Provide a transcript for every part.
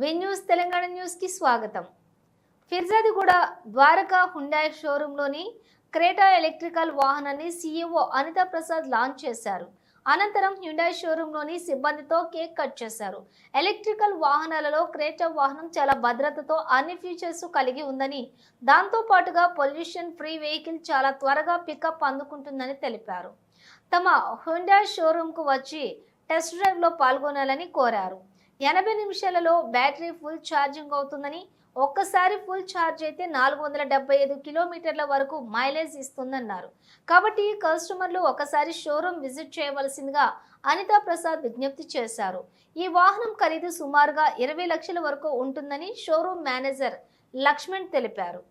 Win news Telangana న్యూస్కి స్వాగతం. Peerzadiguda Dwaraka Hyundai షోరూంలోని క్రేటా ఎలక్ట్రికల్ వాహనాన్ని సీఈఓ అనితా ప్రసాద్ లాంచ్ చేశారు. అనంతరం హ్యుండాయ్ షోరూంలోని సిబ్బందితో కేక్ కట్ చేశారు. ఎలక్ట్రికల్ వాహనాలలో క్రేటా వాహనం చాలా భద్రతతో అన్ని ఫీచర్స్ కలిగి ఉందని దాంతో పాటుగా పొల్యూషన్ ఫ్రీ వెహికల్ చాలా త్వరగా పికప్ అందుకుంటుందని తెలిపారు. తమ హుండాయ్ షోరూంకు వచ్చి టెస్ట్ డ్రైవ్లో పాల్గొనాలని కోరారు. ఎనభై నిమిషాలలో బ్యాటరీ ఫుల్ ఛార్జింగ్ అవుతుందని ఒక్కసారి ఫుల్ ఛార్జ్ అయితే నాలుగు వందల డెబ్బై ఐదు కిలోమీటర్ల వరకు మైలేజ్ ఇస్తుందన్నారు. కాబట్టి కస్టమర్లు ఒకసారి షోరూమ్ విజిట్ చేయవలసిందిగా అనితా ప్రసాద్ విజ్ఞప్తి చేశారు. ఈ వాహనం ఖరీదు సుమారుగా ఇరవై లక్షల వరకు ఉంటుందని షోరూమ్ మేనేజర్ లక్ష్మణ్ తెలిపారు.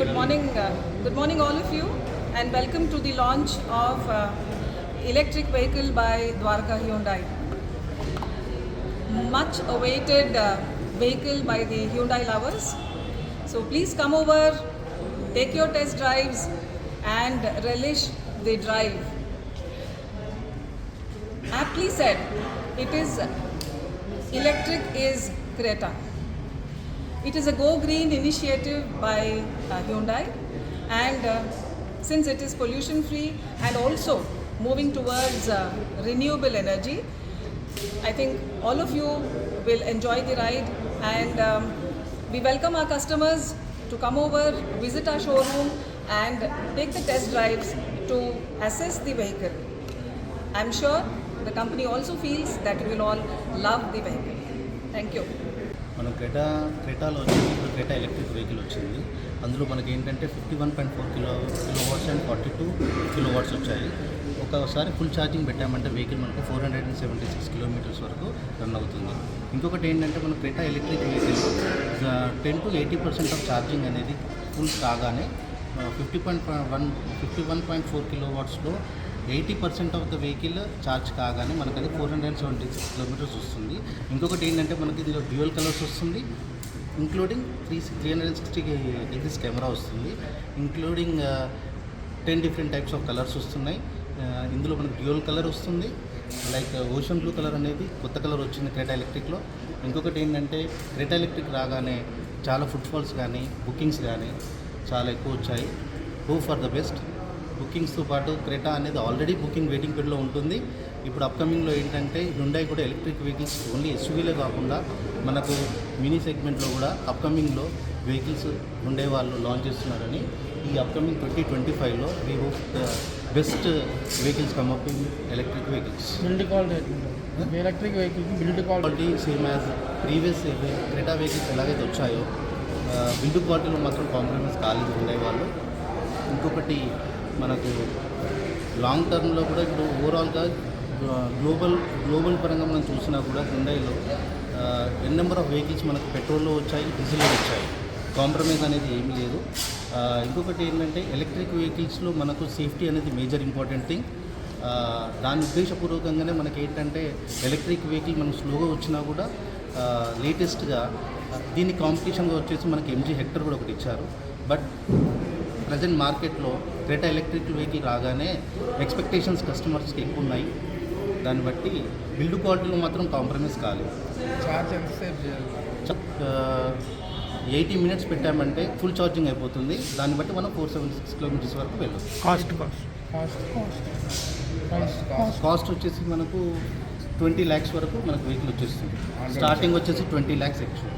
Good morning good morning all morning, all of you, and welcome to the launch of uh. Much awaited uh, vehicle by the Hyundai lovers. So please come over, take your test drives, and relish the drive. Aptly said, it is electric is Creta. It is a Go Green initiative by uh, Hyundai, and uh, since it is pollution free and also moving towards uh, renewable energy, I think all of you will enjoy the ride. And um, we welcome our customers to come over, visit our showroom, and take the test drives to assess the vehicle. I'm sure the company also feels that you will all love the vehicle. Thank you. మనం Creta క్రెటాలో వచ్చి ఇప్పుడు Creta electric vehicle వచ్చింది అందులో మనకి ఏంటంటే fifty one point four kilo kilo watts and forty two kilo watts వచ్చాయి. ఒకసారి full charging పెట్టామంటే వెహికల్ మనకు four hundred and seventy six kilometres వరకు రన్ అవుతుంది. ఇంకొకటి ఏంటంటే మన Creta electric vehicle ten to eighty percent of charging అనేది ఫుల్ కాగానే fifty point one fifty one point four kilo వాట్స్లో eighty percent of the vehicle charge కాగానే మనకది four hundred seventy six kilometres వస్తుంది. ఇంకొకటి ఏంటంటే మనకి ఇందులో డ్యూయల్ కలర్స్ వస్తుంది. Including three three hundred sixty degrees camera వస్తుంది. Including ten different types of colours వస్తున్నాయి. Uh, ఇందులో మనకి డ్యూయల్ కలర్ వస్తుంది. లైక్ ఓషన్ బ్లూ కలర్ అనేది కొత్త కలర్ వచ్చింది క్రేటా ఎలక్ట్రిక్లో ఇంకొకటి ఏంటంటే క్రేటా ఎలక్ట్రిక్ రాగానే చాలా ఫుట్ఫాల్స్ కానీ బుకింగ్స్ కానీ చాలా ఎక్కువ వచ్చాయి. హో ఫర్ ద బెస్ట్ బుకింగ్స్తో పాటు క్రెటా అనేది ఆల్రెడీ బుకింగ్ వెయిటింగ్ పీరియడ్లో ఉంటుంది. ఇప్పుడు అప్కమింగ్లో ఏంటంటే హుండాయ్ కూడా ఎలక్ట్రిక్ వెహికల్స్ ఓన్లీ ఎస్యూవీలే కాకుండా మనకు మినీ సెగ్మెంట్లో కూడా అప్కమింగ్లో వెహికల్స్ ఉండే వాళ్ళు లాంచ్ చేస్తున్నారని ఈ అప్కమింగ్ ట్వంటీ ట్వంటీ ఫైవ్లో we hope the best vehicles come up in electric vehicles build quality electric వెహికల్కి build quality same as previous Creta vehicles ఎలాగైతే వచ్చాయో బిల్డ్ క్వాలిటీలో మాత్రం కాంప్రమైజ్ కాలేదు ఉండే వాళ్ళు. ఇంకొకటి మనకు లాంగ్ టర్మ్లో కూడా ఇప్పుడు ఓవరాల్గా గ్లోబల్ గ్లోబల్ పరంగా మనం చూసినా కూడా హుండైలో ఎన్ నెంబర్ ఆఫ్ వెహికల్స్ మనకు పెట్రోల్లో వచ్చాయి డీజిల్లో వచ్చాయి. కాంప్రమైజ్ అనేది ఏమీ లేదు. ఇంకొకటి ఏంటంటే ఎలక్ట్రిక్ వెహికల్స్లో మనకు సేఫ్టీ అనేది మేజర్ ఇంపార్టెంట్ థింగ్ దాని ఉద్దేశపూర్వకంగానే మనకి ఏంటంటే ఎలక్ట్రిక్ వెహికల్ మనం స్లోగా వచ్చినా కూడా లేటెస్ట్గా దీని కాంపిటీషన్గా వచ్చేసి మనకి ఎంజీ హెక్టర్ కూడా ఒకటి ఇచ్చారు. బట్ ప్రజెంట్ మార్కెట్లో క్రెటా ఎలక్ట్రిక్ వెహికల్ రాగానే ఎక్స్పెక్టేషన్స్ కస్టమర్స్కి ఎక్కువ ఉన్నాయి దాన్ని బట్టి బిల్డ్ క్వాలిటీలో మాత్రం కాంప్రమైజ్ కాలేదు. ఛార్జ్ ఎంతసేపు చేయాలి? ఎయిటీ మినిట్స్ పెట్టామంటే ఫుల్ ఛార్జింగ్ అయిపోతుంది. దాన్ని బట్టి మనం ఫోర్ సెవెంటీ సిక్స్ కిలోమీటర్స్ వరకు వెళ్ళొచ్చు. Cost cost cost cost cost cost cost వచ్చేసి మనకు ట్వంటీ ల్యాక్స్ వరకు మనకు వెహికల్ వచ్చేస్తుంది. స్టార్టింగ్ వచ్చేసి ట్వంటీ ల్యాక్స్ ఎక్కువ.